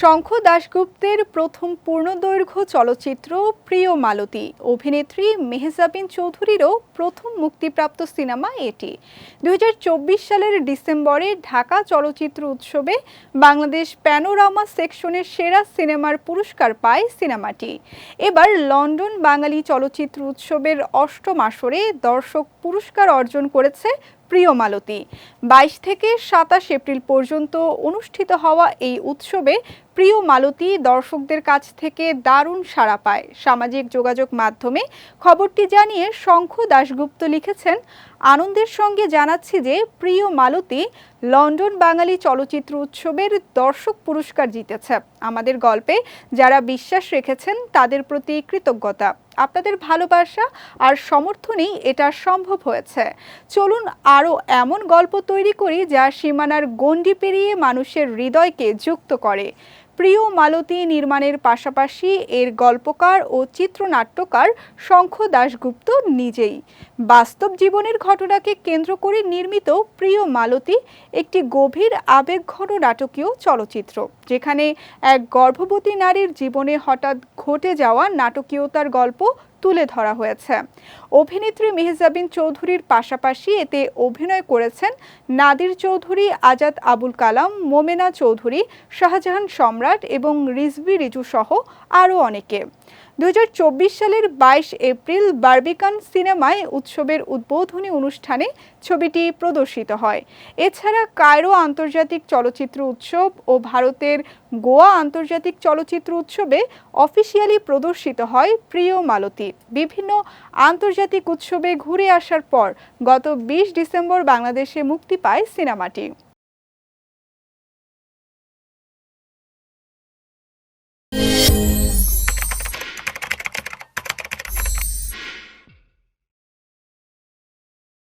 শঙ্খ দাশগুপ্তের প্রথম পূর্ণদৈর্ঘ্য চলচ্চিত্র প্রিয় মালতী। অভিনেত্রী মেহজাবিন চৌধুরীরও প্রথম মুক্তিপ্রাপ্ত সিনেমা এটি। দু হাজার চব্বিশ সালের ডিসেম্বরে ঢাকা চলচ্চিত্র উৎসবে বাংলাদেশ প্যানোরামা সেকশনের সেরা সিনেমার পুরস্কার পায় সিনেমাটি। এবার লন্ডন বাঙালি চলচ্চিত্র উৎসবের অষ্টম আসরে দর্শক পুরস্কার অর্জন করেছে প্রিয় মালতী। বাইশ থেকে সাতাশ এপ্রিল পর্যন্ত অনুষ্ঠিত হওয়া এই উৎসবে প্রিয় মালতী দর্শকদের কাছ থেকে দারুণ সাড়া পায়। সামাজিক যোগাযোগ মাধ্যমে খবরটি জানিয়ে শঙ্খ দাশগুপ্ত লিখেছেন আনন্দের সঙ্গে জানাচ্ছি যে প্রিয় মালতী লন্ডন বাঙালি চলচ্চিত্র উৎসবের দর্শক পুরস্কার জিতেছে। আমাদের গল্পে যারা বিশ্বাস রেখেছেন, তাদের প্রতি কৃতজ্ঞতা। আপনাদের ভালোবাসা আর সমর্থনেই এটা সম্ভব হয়েছে। চলুন আরও এমন গল্প তৈরি করি যা সীমানার গণ্ডি পেরিয়ে মানুষের হৃদয়কে যুক্ত করে। প্রিয় মালতী নির্মাণের পাশাপাশি এর গল্পকার ও চিত্রনাট্যকার শঙ্খ দাশগুপ্ত নিজেই। বাস্তব জীবনের ঘটনাকে কেন্দ্র করে নির্মিত প্রিয় মালতী একটি গভীর আবেগঘন নাটকীয় চলচ্চিত্র, যেখানে এক গর্ভবতী নারীর জীবনে হঠাৎ ঘটে যাওয়া নাটকীয়তার গল্প তুলে ধরা হয়েছে। অভিনেত্রী মেহজাবিন চৌধুরীর পাশাপাশি এতে অভিনয় করেছেন নাদির চৌধুরী, আজাদ আবুল কালাম, মোমেনা চৌধুরী, শাহজাহান সম্রাট এবং রিজবি রিজু সহ আরও অনেকে। দু হাজার চব্বিশ সালের বাইশ এপ্রিল বার্বিকান সিনেমায় উৎসবের উদ্বোধনী অনুষ্ঠানে ছবিটি প্রদর্শিত হয়। এছাড়া কায়রো আন্তর্জাতিক চলচ্চিত্র উৎসব ও ভারতের গোয়া আন্তর্জাতিক চলচ্চিত্র উৎসবে অফিসিয়ালি প্রদর্শিত হয় প্রিয় মালতী। বিভিন্ন আন্তর্জাতিক উৎসবে ঘুরে আসার পর গত বিশ ডিসেম্বর বাংলাদেশে মুক্তি পায় সিনেমাটি।